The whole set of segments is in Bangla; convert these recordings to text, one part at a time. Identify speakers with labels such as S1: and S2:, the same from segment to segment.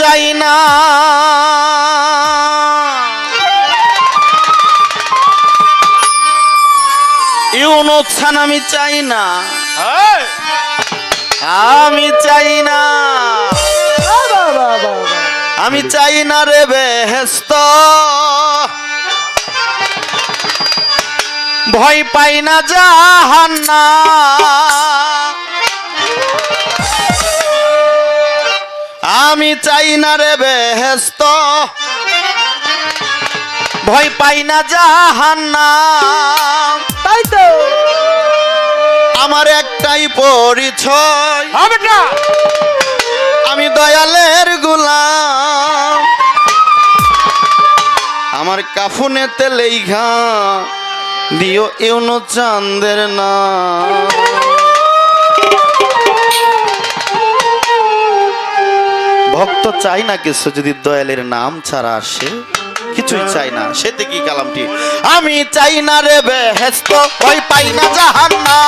S1: চাই না। ইউনুস খান আমি চাই না। আমি চাই না। আমি চাই না রে বেহেস্ত ভয় পাই না জাহান্না আমি চাই না রে বেহেস্ত ভয় পাই না জাহান্না
S2: তাই তো।
S1: আমার একটাই পরিচয়।
S3: হবে না।
S1: আমি দয়ালের গোলাম। আমার কাফুনেতে লেখা দিও ইউনো চাঁদের না ভক্ত চাই না কিছু যদি দয়ালের নাম ছাড়া আসে কিছুই চাই না। সেতে কি কালামটি। আমি চাই না রে বেহেস্ত ওই পাই না জাহান না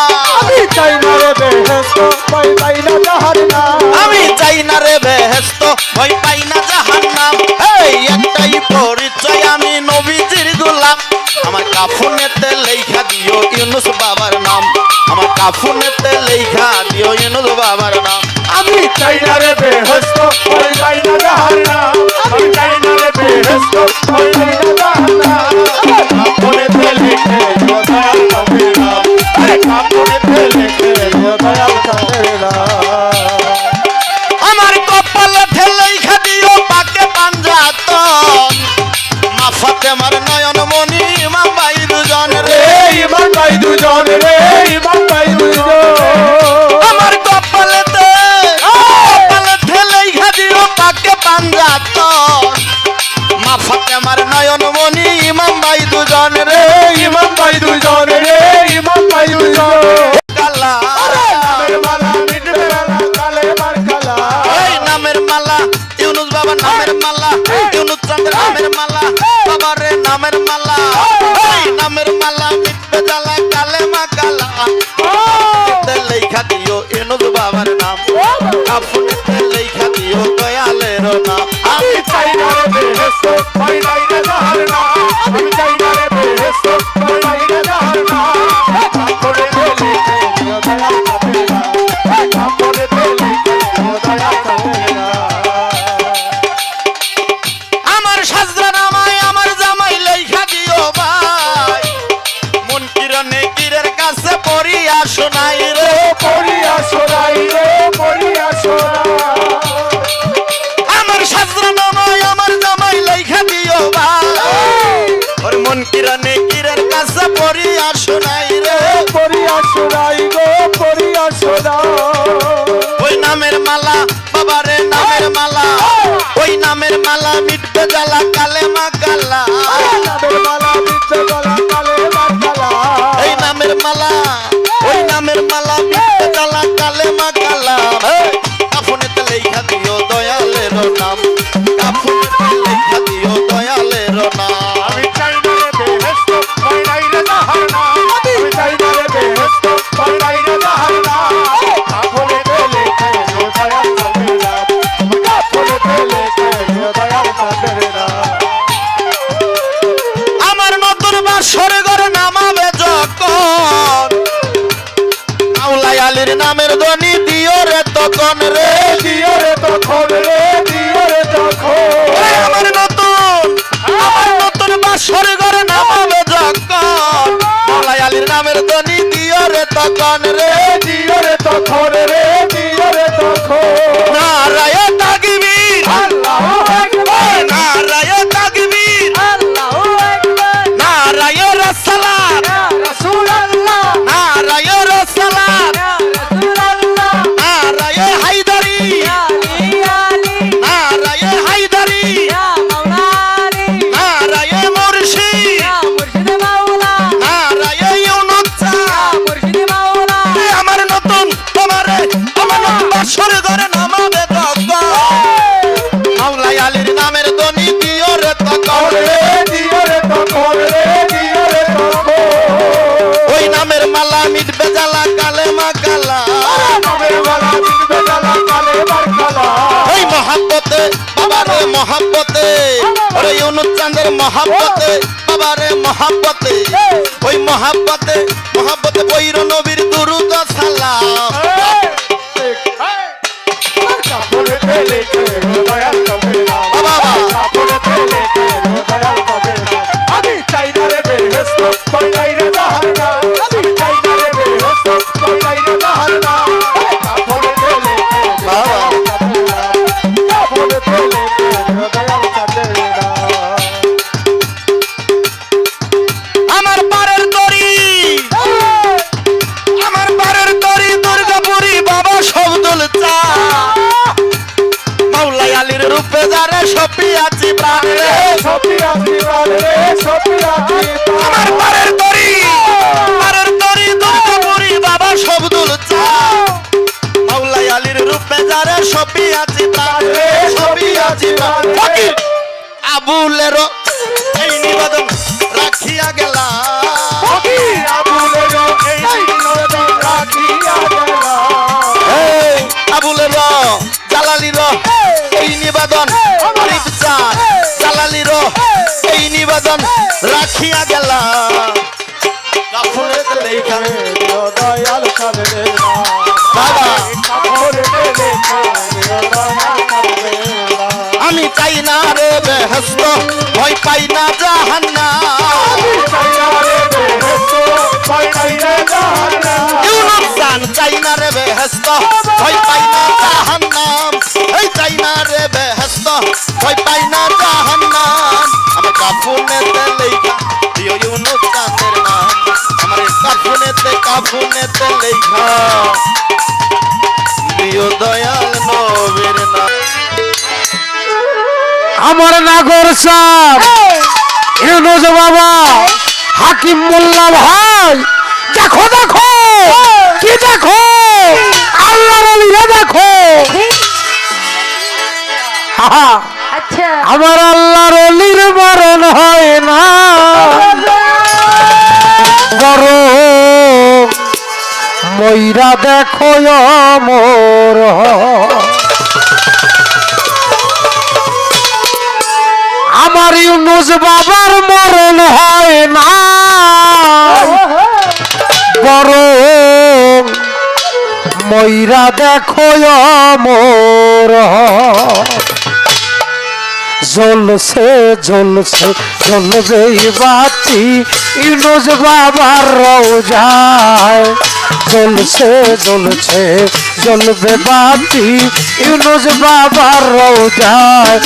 S2: আমি চাই না রে বেহেস্ত পাই পাই না জাহার না
S1: আমি চাই না রে বেহেস্ত ওই পাই না জাহান্নাম। এই একটাই পরিচয় আমি নবীজির গোলাম। আমার কাফুনেতে লেখা দিও ইউনুস বাবার নাম। আমার কাফুনেতে লেখা দিও ইউনুস বাবার নাম।
S3: আমি চাই না রে বেহস্ত ওই চাই না জাহান্না আমি চাই না রে বেহস্ত ওই চাই না জাহান্না কাপড়ে ফেলে খেলো আমি না আরে কাপড়ে ফেলে খেলো দয়াল
S1: কাফুনেতে লেখা দিও দয়ালের নাম
S3: আমি চাই না রে বেহেস্ত ওই নাই রে জাহান্না আমি চাই না রে বেহেস্ত
S1: মালা মিটবে জ্বালা কালে মা
S3: গলা।
S1: এই নামের মালা ওই নামের মালা নতুন বাসর ওই মহাব্বতে, ওরে ইউনুস চাঁদের মহাব্বতে বাবারে মহাব্বতে, ওই মহাব্বতে মহাব্বতে বৈর নবীর দুরুদ সালাম। বাবা
S3: আমি চাই না রে বেহেস্ত
S1: যারে সপি রে
S3: সপিয়া জীবন রে সপিয়া
S1: আমার
S3: জীবন
S1: পারের তরি পারের তরি দুর্গাপুরি বাবা শব্দুল চা। মাওলাই আলীর রূপে যারে সপি আছি রে সপি আছি প্রাণে। ফকির আবুলের এই নিবেদন রাখিয়া গেলাম।
S3: নিবেদন রাখিয়া কাদের
S1: আমি চাই না রে বেহস্ত ভয় পাই না জাহান্না চাই না রে বেহস্ত ভয় পাই না জাহান্নাম। এই চাই না রে কাফনেতে কাফনেতে লেখা। দিও দয়াল নবীর নাম।
S2: আমার নাগর সাহ ইউনুস বাবা হাকিম মোল্লা ভাই দেখো দেখো কি দেখো? আল্লাহ দেখো।
S4: আচ্ছা।
S2: আমার আল্লাহর ময়রা দেখো মোর আমার ইউনুস বাবার মরণ হয় না। বড় ময়রা দেখো মোর জ্বলছে জ্বলছে জ্বলবে বাতি ইউনুস বাবার রোজায়। জ্বলছে জ্বলছে জ্বলবে বাতি ইউনুস বাবার রোজায়।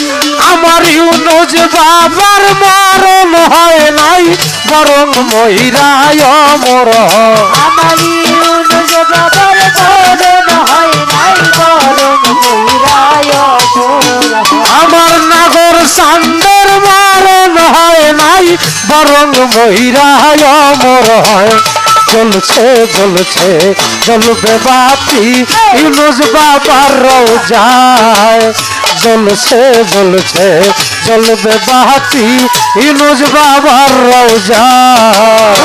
S2: আমার ইউনুস বাবার মরণ হয় নাই, বরং মহিরায় মর
S4: আমার ইউনুস বাবার মরণ বরং
S2: মহিরায় মর হয় জ্বলছে জ্বলছে জ্বলবে বাতি ইলুজ বাবার রোজায় জ্বলছে জ্বলছে জ্বলবে বাতি ইলুজ বাবার রোজায়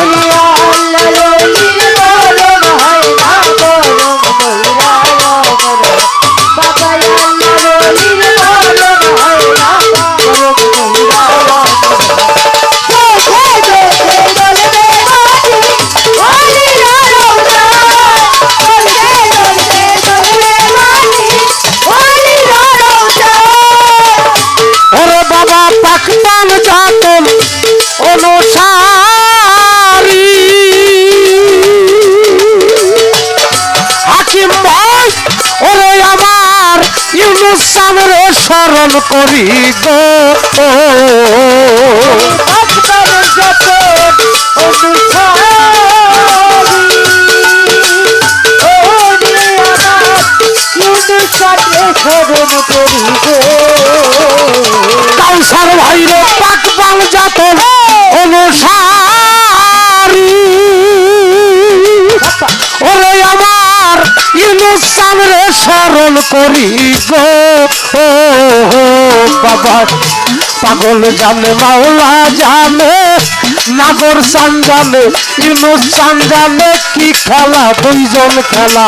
S2: সামরে স্মরণ করি গো।
S4: ভক্তর যত
S2: কাউসার ভাইরে পাকবাল জাতন অনুসারী ইউনুস সামনে স্মরণ করি গো। ও বাবা পাগল জানে মাওলা জানে নাগর সান জানে ইউনুস সান জানে কি খেলা দুইজন খেলা।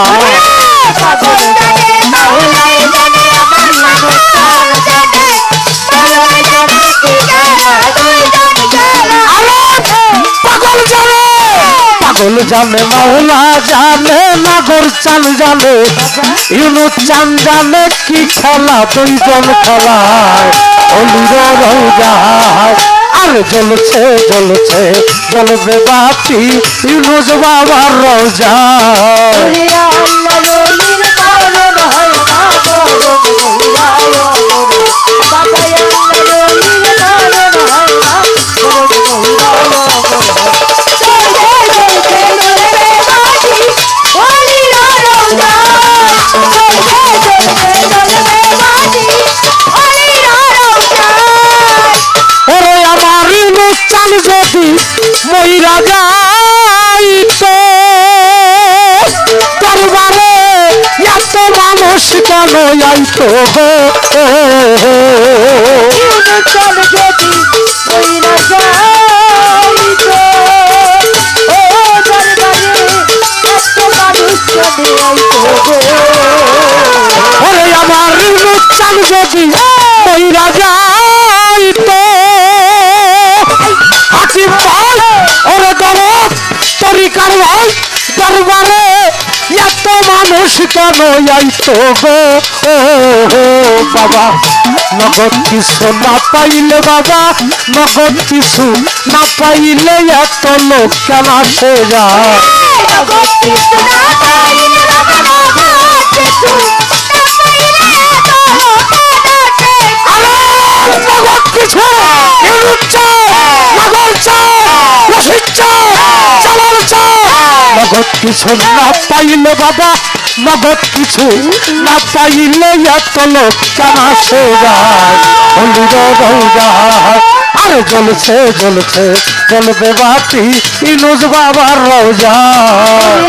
S4: পাগল জানে মাওলাই জানে আমার নাম তার জানে
S2: পাগল জানে। পাগল জানে, মাওলা জানে নাগর চান জানে। ইউনু চান জানে কি খেলা, দুইজন খেলায়। অলির রৌজায় আর জ্বলছে জ্বলছে, জ্বলবে বাতি, ইউনুস বাবার রোজায় যদি মহিলা যাইতো দরবারে এত মানুষ কেন আইতো ওরে আমার চান যদি মহিলা যাইতো কেন আইতো গো? ও বাবা, নগদ কিছু না পাইলে বাবা, নগদ কিছু না পাইলে এত লোক কেন আসে যা নগদ কিছু না পাইলে বাবা, নগদ কিছু না পাইলে এত লোক কেন যায় হলির জ্বলছে জ্বলছে, জ্বলবে বাতি, ইনুজ বাবার রৌজায়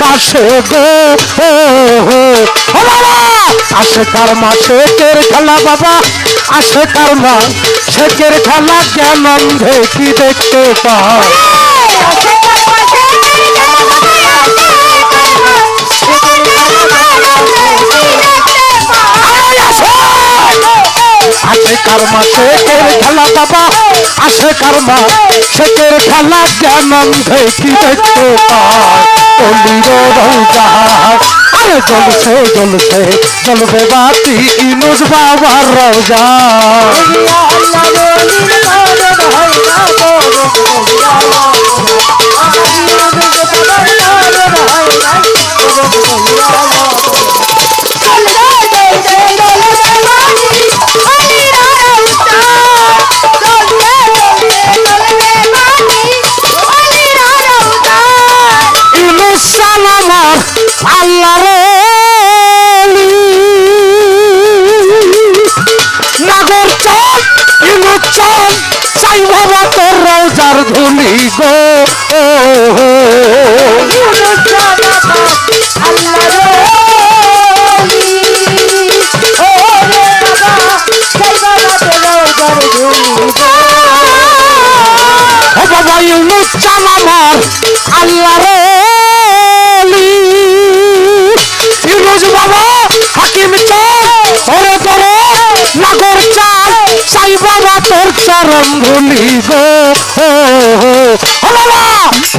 S2: বাসে গো বাবা আশেকার মা শেখের খেলা বাবা? আশেকার মা শেখের খেলা কেন কি দেখতে পায় আসে কারমা শেখের খেলা বাবা? আসে শেখের খেলা কেমন দেখি দেখতে পায় অলির রৌজায় আরে জ্বলবে বাতি ইনুস বাবার রৌজায় ইনুস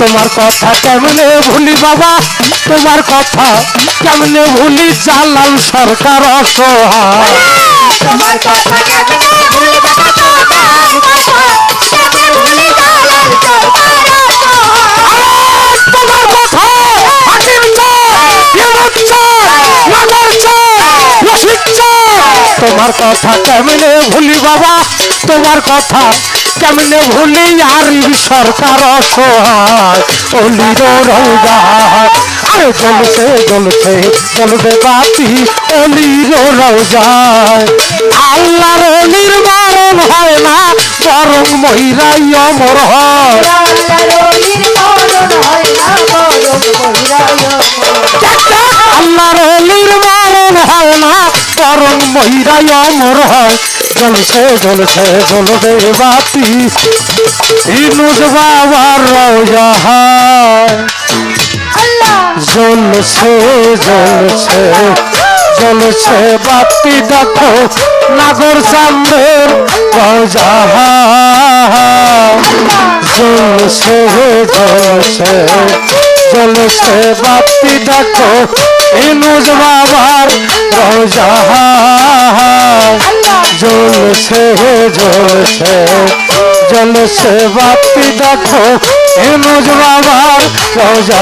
S2: তোমার কথা কেমনে ভুলি বাবা? তোমার কথা কেমনে ভুলি জালাল সরকার অসহায়।
S4: তোমার কথা কেমনে ভুলে তোমার কথা কেমনে ভুলি
S2: বাবা? তোমার কথা কেমনে ভুলি আরিফ সরকার অসহায়? অলির রৌজায় আরে জ্বলছে জ্বলছে, জ্বলবে বাতি অলির আল্লাহর অলির হয় না, বরং মহিলাই অমর
S4: আল্লাহর
S2: অলির হয় না, বরং মহিরাই অমর হয়। জ্বলছে জ্বলছে জ্বলবে বাতি। ইনুজ বাবার
S4: আল্লাহ
S2: জ্বলছে জ্বলছে জ্বলছে বাতি দেখো, নাগর চান্দের হয়। জ্বলছে জ্বলছে জ্বলছে বাতি দেখো ইনুজ বাবার রওজা জ্বলছে জ্বলছে জ্বলছে বাতি দেখো ইনুজ বাবার রওজা